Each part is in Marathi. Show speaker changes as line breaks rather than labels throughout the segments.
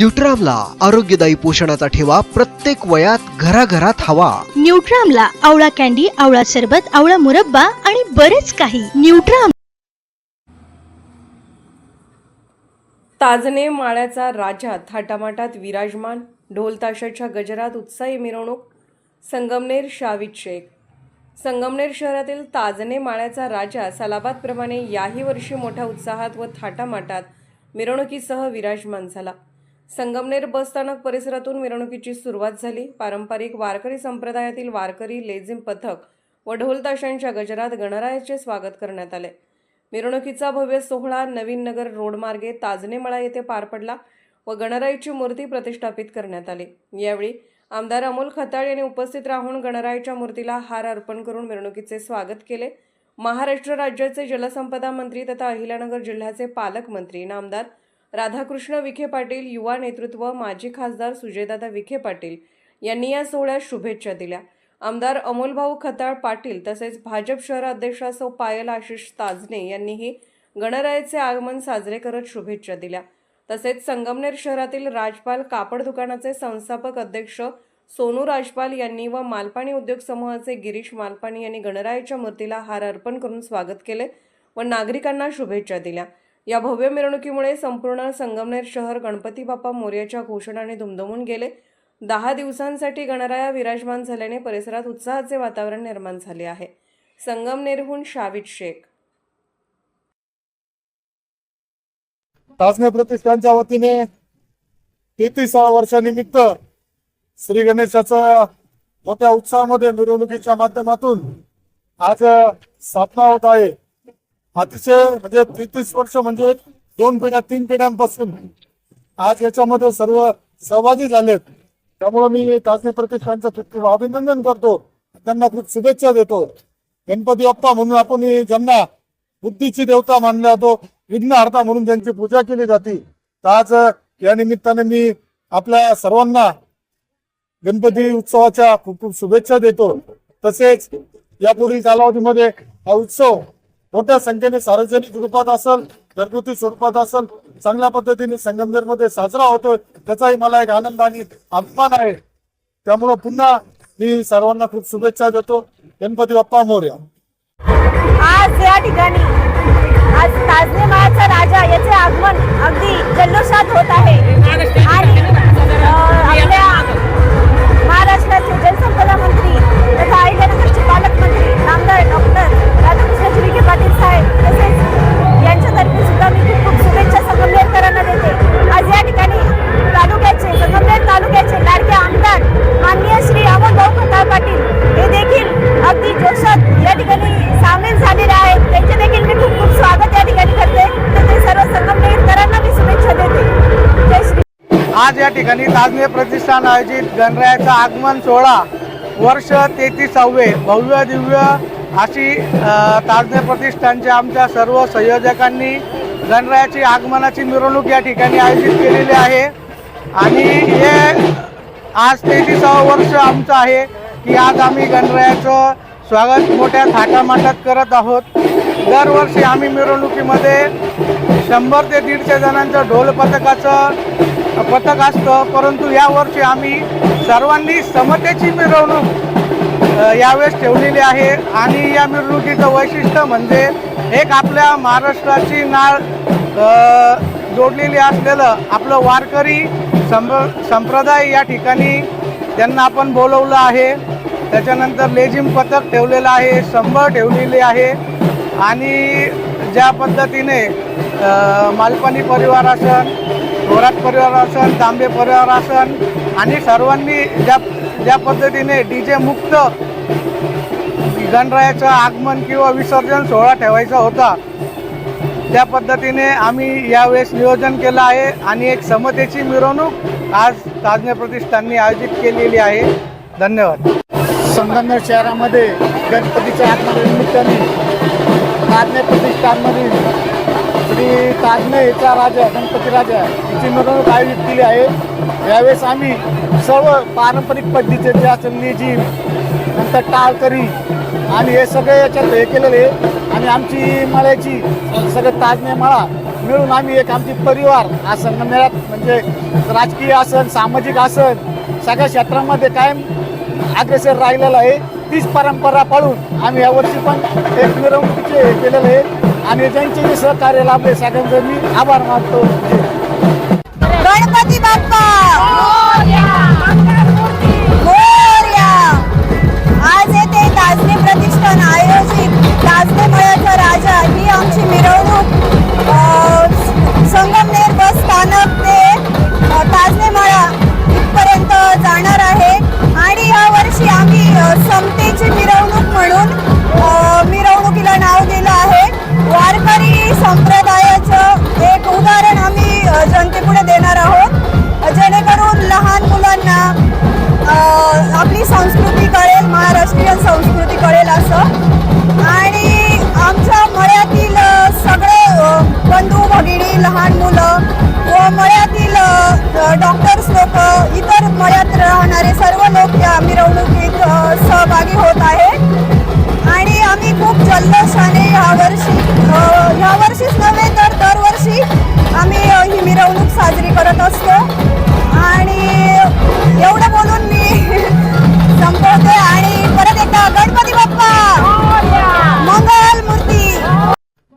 न्यूट्रामला आरोग्यदायी पोषणाचा ठेवा प्रत्येक वयात घराघरात हवा.
न्यूट्रामला आवळा कॅन्डी आवळा सरबत आवळा मुरब्बा आणि बरेच काही. न्यूट्राम
ताजने माळ्याचा राजा थाटामाटात विराजमान ढोल ताशाच्या गजरात उत्साही मिरवणूक संगमनेर शावीत शेख. संगमनेर शहरातील ताजने माळ्याचा राजा सलाबादप्रमाणे याही वर्षी मोठ्या उत्साहात व थाटामाटात मिरवणुकीसह विराजमान झाला. संगमनेर बसस्थानक परिसरातून मिरवणुकीची सुरुवात झाली. पारंपरिक वारकरी संप्रदायातील वारकरी लेझिम पथक व ढोलताशांच्या गजरात गणरायाचे स्वागत करण्यात आले. मिरवणुकीचा भव्य सोहळा नवीन नगर रोडमार्गे ताजनेमळा येथे पार पडला व गणराईची मूर्ती प्रतिष्ठापित करण्यात आली. यावेळी आमदार अमोल खताळ यांनी उपस्थित राहून गणरायाच्या मूर्तीला हार अर्पण करून मिरवणुकीचे स्वागत केले. महाराष्ट्र राज्याचे जलसंपदा मंत्री तथा अहिल्यानगर जिल्ह्याचे पालकमंत्री नामदार राधाकृष्ण विखे पाटील युवा नेतृत्व माजी खासदार सुजयदादा विखे पाटील यांनी या सोहळ्यात शुभेच्छा दिल्या. आमदार अमोलभाऊ खताळ पाटील तसेच भाजप शहराध्यक्ष सौ पायल आशिष ताजने यांनीही गणरायाचे आगमन साजरे करत शुभेच्छा दिल्या. तसेच संगमनेर शहरातील राजपाल कापड दुकानाचे संस्थापक अध्यक्ष सोनू राजपाल यांनी व मालपाणी उद्योग समूहाचे गिरीश मालपाणी यांनी गणरायाच्या मूर्तीला हार अर्पण करून स्वागत केले व नागरिकांना शुभेच्छा दिल्या. या भव्य मिरवणुकीमुळे संपूर्ण संगमनेर शहर गणपती बाप्पा मोर्याच्या घोषणाने दुमदुमून गेले. दहा दिवसांसाठी गणराया विराजमान झाल्याने परिसरात उत्साहाचे वातावरण निर्माण झाले आहे. संगमनेरहून शाविद शेख.
तासने प्रतिष्ठानच्या वतीने तेहतीसाव्या वर्षानिमित्त श्री गणेशाचा मोठ्या उत्साहामध्ये मिरवणुकीच्या माध्यमातून आज स्थापना होत आहे. अतिशय म्हणजे तेहतीस वर्ष म्हणजे दोन पिढ्या तीन पिढ्यांपासून आज याच्यामध्ये सर्व सहभागी झालेत. त्यामुळे मी तासने प्रतिष्ठानचं खूप अभिनंदन करतो. त्यांना खूप शुभेच्छा देतो. गणपती बाप्पा म्हणून आपण ज्यांना बुद्धीची देवता मानला जातो विघ्नहर्ता म्हणून त्यांची पूजा केली जाते. आज या निमित्ताने मी आपल्या सर्वांना गणपती उत्सवाच्या खूप खूप शुभेच्छा देतो. तसेच यापुढील कालावधीमध्ये हा उत्सव मोठ्या संख्येने सार्वजनिक रूपात असेल घरगुती स्वरूपात असेल चांगल्या पद्धतीने संगमनेरमध्ये साजरा होतोय त्याचाही मला एक आनंद आणि अभिमान आहे. त्यामुळं पुन्हा मी सर्वांना खूप शुभेच्छा देतो. गणपती बाप्पा मोर्या.
आज या ठिकाणी आज ताजने माळाचा राजा याचे आगमन अगदी जल्लोषात होत आहे. आणि आपल्या महाराष्ट्राचे जनसंपदा आज या ठिकाणी
ताजने प्रतिष्ठान आयोजित गणरायाचा आगमन सोहळा वर्ष तेहतीसावे भव्य दिव्य अशी ताजने प्रतिष्ठानच्या आमच्या सर्व संयोजकांनी गणरायाची आगमनाची मिरवणूक या ठिकाणी आयोजित केलेली आहे. आणि हे आज तेहतीसावं वर्ष आमचं आहे की आज आम्ही गणरायाचं स्वागत मोठ्या थाटामाटात करत आहोत. दरवर्षी आम्ही मिरवणुकीमध्ये शंभर ते दीडशे जणांचं ढोल पथकाचं पथक असतं परंतु यावर्षी आम्ही सर्वांनी समतेची मिरवणूक यावेळेस ठेवलेली आहे. आणि या मिरवणुकीचं वैशिष्ट्य म्हणजे एक आपल्या महाराष्ट्राची नाळ जोडलेली असलेलं आपलं वारकरी संप संप्रदाय या ठिकाणी त्यांना आपण बोलवलं आहे. त्याच्यानंतर लेझिम पथक ठेवलेलं आहे संभळ ठेवलेली आहे. आणि ज्या पद्धतीने अ, मालपाणी परिवार असन थोरात परिवार असन तांबे परिवार असन आणि सर्वांनी ज्या ज्या पद्धतीने डी जे मुक्त गणरायाचं आगमन किंवा विसर्जन सोहळा ठेवायचा होता त्या पद्धतीने आम्ही यावेळेस नियोजन केलं आहे आणि एक समतेची मिरवणूक आज ताजने प्रतिष्ठाननी आयोजित केलेली आहे. धन्यवाद.
संगमनेर शहरामध्ये गणपतीच्या आगमनानिमित्ताने ताजने प्रतिष्ठानमधील श्री काजने इथला राजा गणपती राजा याची मिरवणूक आयोजित केली आहे यावेळेस आम्ही सर्व पारंपरिक पद्धतीचे जे असेल निजीम नंतर टाळकरी आणि हे सगळे याच्यात हे केलेले आणि आमची मळ्याची सगळे ताजने मळा
मिळून आम्ही एक आमची परिवार हा संगमेळ्यात म्हणजे राजकीय आसन सामाजिक आसन सगळ्या क्षेत्रामध्ये कायम अग्रेसर राहिलेलं आहे. तीच परंपरा पाळून आम्ही यावर्षी पण एक मिरवणुकीचे हे केलेलं आहे. आणि त्यांचे जे सहकार्य लाभले सगळ्यांचं मी आभार मानतो.
गणपती बाप्पा! आज येथे प्रतिष्ठान आयोजित. राजा ही आमची मिरवणूक. इथपर्यंत जाणार आहे. आणि यावर्षी आम्ही समतेची मिरवणूक म्हणून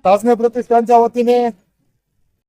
તાસને પ્રતિષ્ઠાનના વતીને